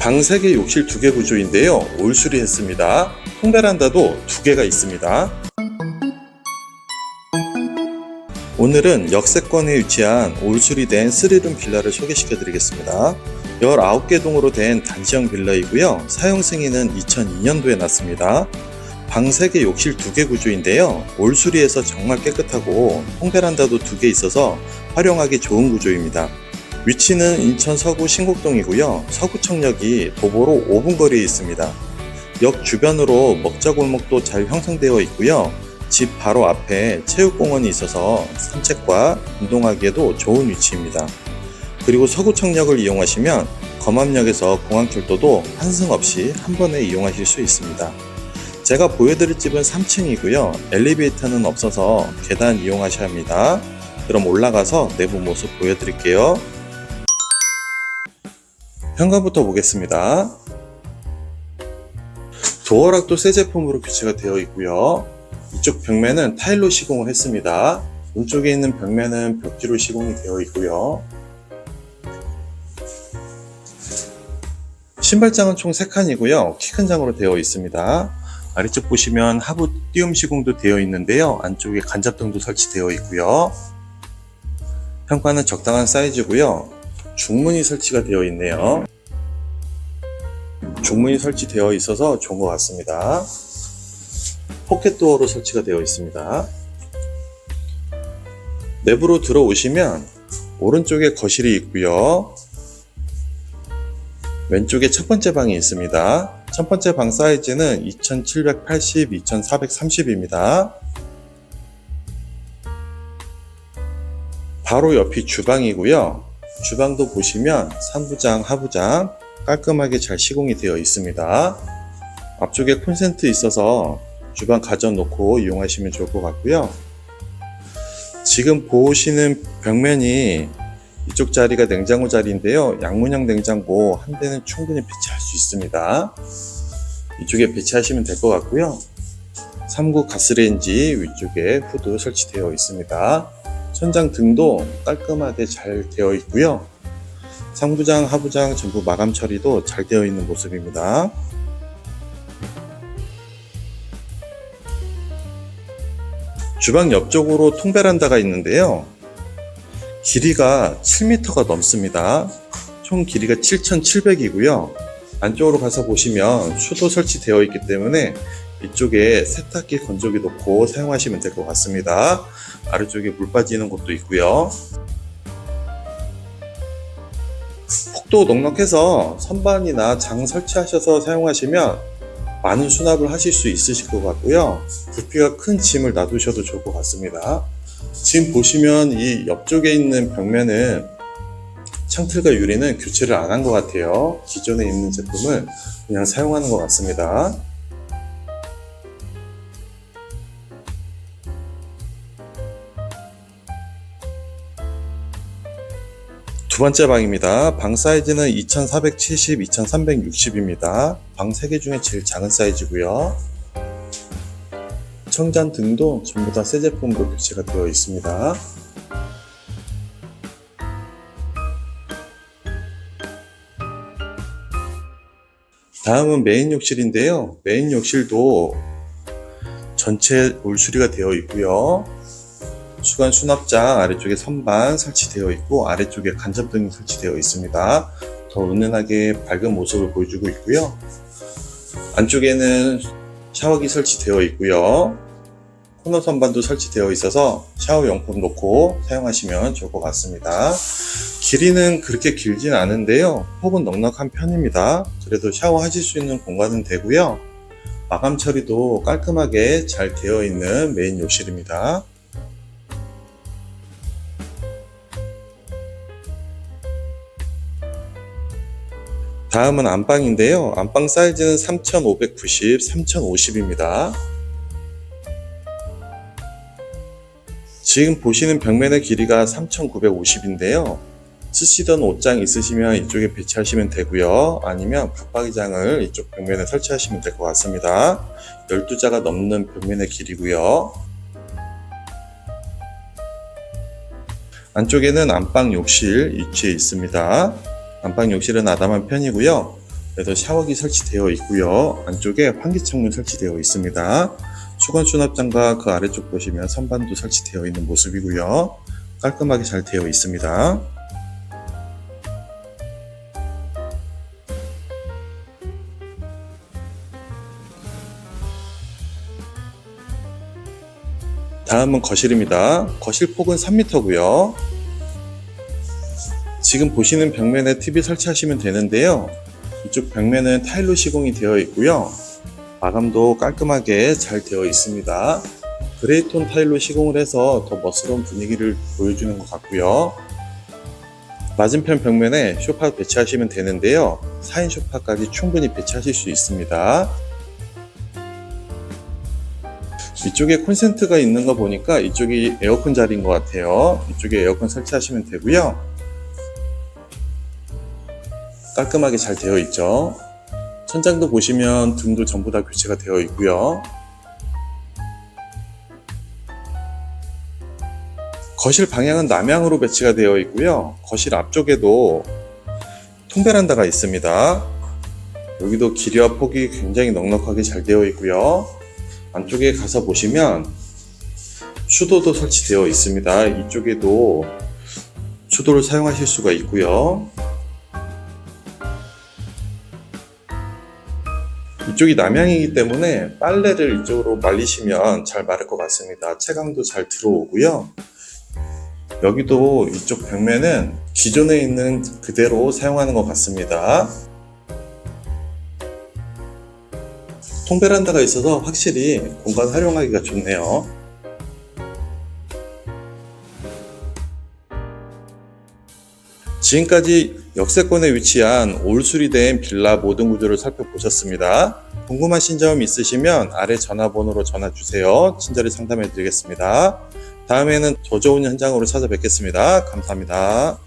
방 3개, 욕실 2개 구조인데요. 올수리 했습니다. 통베란다도 2개가 있습니다. 오늘은 역세권에 위치한 올수리 된 3룸 빌라를 소개시켜 드리겠습니다. 19개 동으로 된 단지형 빌라이고요. 사용 승인은 2002년도에 났습니다. 방 3개, 욕실 2개 구조인데요. 올수리에서 정말 깨끗하고 통베란다도 2개 있어서 활용하기 좋은 구조입니다. 위치는 인천 서구 신곡동이고요. 서구청역이 도보로 5분 거리에 있습니다. 역 주변으로 먹자골목도 잘 형성되어 있고요. 집 바로 앞에 체육공원이 있어서 산책과 운동하기에도 좋은 위치입니다. 그리고 서구청역을 이용하시면 검암역에서 공항철도도 환승 없이 한 번에 이용하실 수 있습니다. 제가 보여드릴 집은 3층이고요. 엘리베이터는 없어서 계단 이용하셔야 합니다. 그럼 올라가서 내부 모습 보여드릴게요. 현관부터 보겠습니다. 도어락도 새 제품으로 교체가 되어 있고요. 이쪽 벽면은 타일로 시공을 했습니다. 왼쪽에 있는 벽면은 벽지로 시공이 되어 있고요. 신발장은 총 3칸이고요. 키 큰 장으로 되어 있습니다. 아래쪽 보시면 하부 띄움 시공도 되어 있는데요. 안쪽에 간접등도 설치되어 있고요. 현관은 적당한 사이즈고요. 중문이 설치가 되어 있네요. 중문이 설치되어 있어서 좋은 것 같습니다. 포켓도어로 설치가 되어 있습니다. 내부로 들어오시면 오른쪽에 거실이 있고요. 왼쪽에 첫 번째 방이 있습니다. 첫 번째 방 사이즈는 2780, 2430입니다. 바로 옆이 주방이고요. 주방도 보시면 상부장, 하부장 깔끔하게 잘 시공이 되어 있습니다. 앞쪽에 콘센트 있어서 주방 가져놓고 이용하시면 좋을 것 같고요. 지금 보시는 벽면이 이쪽 자리가 냉장고 자리인데요. 양문형 냉장고 한 대는 충분히 배치할 수 있습니다. 이쪽에 배치하시면 될 것 같고요. 3구 가스레인지 위쪽에 후드 설치되어 있습니다. 천장 등도 깔끔하게 잘 되어 있고요. 상부장, 하부장 전부 마감 처리도 잘 되어 있는 모습입니다. 주방 옆쪽으로 통베란다가 있는데요. 길이가 7m가 넘습니다. 총 길이가 7,700이고요. 안쪽으로 가서 보시면 수도 설치되어 있기 때문에 이쪽에 세탁기 건조기 놓고 사용하시면 될 것 같습니다. 아래쪽에 물 빠지는 곳도 있고요. 폭도 넉넉해서 선반이나 장 설치하셔서 사용하시면 많은 수납을 하실 수 있으실 것 같고요. 부피가 큰 짐을 놔두셔도 좋을 것 같습니다. 지금 보시면 이 옆쪽에 있는 벽면은 창틀과 유리는 교체를 안 한 것 같아요. 기존에 있는 제품을 그냥 사용하는 것 같습니다. 두 번째 방입니다. 방 사이즈는 2470, 2360입니다. 방 3개 중에 제일 작은 사이즈고요. 청잔 등도 전부 다 새 제품으로 교체가 되어 있습니다. 다음은 메인 욕실인데요. 메인 욕실도 전체 올수리가 되어 있고요. 수간 수납장 아래쪽에 선반 설치되어 있고 아래쪽에 간접등이 설치되어 있습니다. 더 은은하게 밝은 모습을 보여주고 있고요. 안쪽에는 샤워기 설치되어 있고요. 코너 선반도 설치되어 있어서 샤워 용품 놓고 사용하시면 좋을 것 같습니다. 길이는 그렇게 길진 않은데요. 폭은 넉넉한 편입니다. 그래도 샤워하실 수 있는 공간은 되고요. 마감 처리도 깔끔하게 잘 되어 있는 메인 욕실입니다. 다음은 안방인데요. 안방 사이즈는 3590, 3050입니다. 지금 보시는 벽면의 길이가 3950인데요. 쓰시던 옷장 있으시면 이쪽에 배치하시면 되고요. 아니면 붙박이장을 이쪽 벽면에 설치하시면 될 것 같습니다. 12자가 넘는 벽면의 길이고요. 안쪽에는 안방 욕실 위치해 있습니다. 안방 욕실은 아담한 편이고요. 그래서 샤워기 설치되어 있고요. 안쪽에 환기 창문 설치되어 있습니다. 수건 수납장과 그 아래쪽 보시면 선반도 설치되어 있는 모습이고요. 깔끔하게 잘 되어 있습니다. 다음은 거실입니다. 거실 폭은 3m고요. 지금 보시는 벽면에 TV 설치하시면 되는데요. 이쪽 벽면은 타일로 시공이 되어 있고요. 마감도 깔끔하게 잘 되어 있습니다. 그레이톤 타일로 시공을 해서 더 멋스러운 분위기를 보여주는 것 같고요. 맞은편 벽면에 소파 배치하시면 되는데요. 4인 소파까지 충분히 배치하실 수 있습니다. 이쪽에 콘센트가 있는 거 보니까 이쪽이 에어컨 자리인 것 같아요. 이쪽에 에어컨 설치하시면 되고요. 깔끔하게 잘 되어 있죠. 천장도 보시면 등도 전부 다 교체가 되어 있고요. 거실 방향은 남향으로 배치가 되어 있고요. 거실 앞쪽에도 통베란다가 있습니다. 여기도 길이와 폭이 굉장히 넉넉하게 잘 되어 있고요. 안쪽에 가서 보시면 수도도 설치되어 있습니다. 이쪽에도 수도를 사용하실 수가 있고요. 이쪽이 남향이기 때문에 빨래를 이쪽으로 말리시면 잘 마를 것 같습니다. 채광도 잘 들어오고요. 여기도 이쪽 벽면은 기존에 있는 그대로 사용하는 것 같습니다. 통베란다가 있어서 확실히 공간 활용하기가 좋네요. 지금까지 역세권에 위치한 올수리된 빌라 모든 구조를 살펴보셨습니다. 궁금하신 점 있으시면 아래 전화번호로 전화 주세요. 친절히 상담해 드리겠습니다. 다음에는 더 좋은 현장으로 찾아뵙겠습니다. 감사합니다.